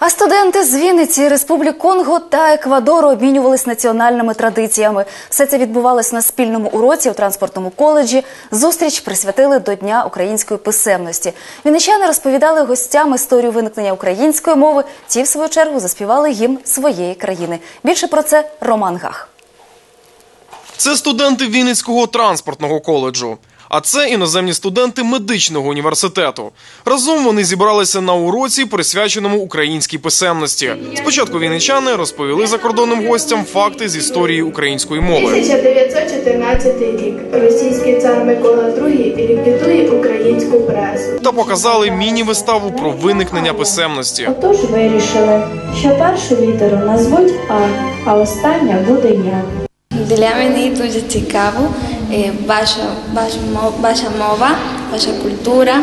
А студенти з Вінниці, Республік Конго та Еквадору обмінювались національними традиціями. Все це відбувалось на спільному уроці у транспортному коледжі. Зустріч присвятили до Дня української писемності. Вінничани розповідали гостям історію виникнення української мови. Ті, в свою чергу, заспівали гімн своєї країни. Більше про це Роман Гах. Це студенти Вінницького транспортного коледжу. А це іноземні студенти медичного університету. Разом вони зібралися на уроці, присвяченому українській писемності. Спочатку вінничани розповіли закордонним гостям факти з історії української мови. 1914 рік. Російський цар Микола II ліквідує українську пресу. Та показали міні-виставу про виникнення писемності. Отож вирішили, що першу літеру назвуть А, а остання буде Я. Для мене дуже цікаво ваша, ваша, ваша мова, ваша культура.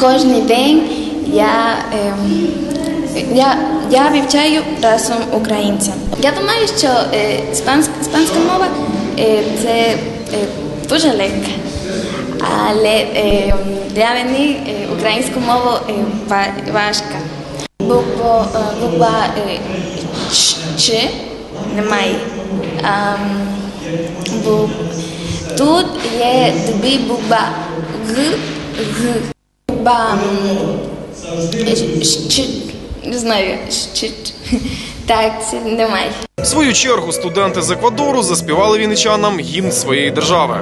Кожен день я, я, я вивчаю разом українця. Я думаю, що іспанська, іспанська мова це дуже легка. Але для мене українська мова е, важка. Буква, Ч немає. А, бу- Тут є дві буба Г, Г. Щ, не знаю. Так, це немає. В свою чергу студенти з Еквадору заспівали вінничанам гімн своєї держави.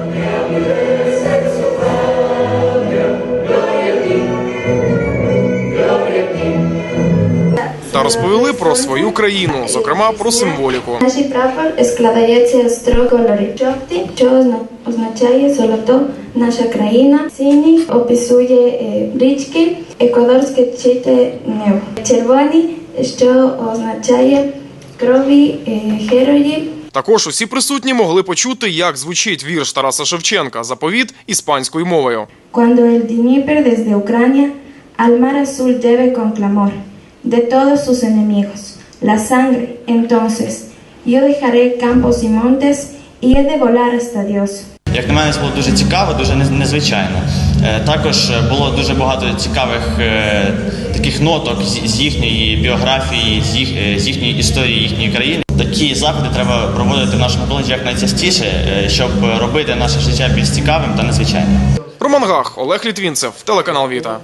Розповіли про свою країну, зокрема про символіку. Наш прапор складається з трьох кольорів. Жовтий, що означає золото, наша країна. Синій описує е, річки, еквадорське чите небо. Червоний, що означає крові е, героїв. Також усі присутні могли почути, як звучить вірш Тараса Шевченка заповіт іспанською мовою. Cuando el Dnieper desde Ucrania al mar azul lleve con clamor de todos sus enemigos la sangre, entonces yo dejaré campos y montes y he de volar hasta Dios. Як на мене, це було дуже цікаво, дуже незвичайно. Е, Також е, було дуже багато цікавих е, таких ноток з- їхньої біографії, з, їх, з їхньої історії їхньої країни. Такі заходи треба проводити в нашому коледжі як найчастіше, щоб робити наше життя більш цікавим та незвичайним. Роман Гах, Олег Літвінцев, телеканал Віта.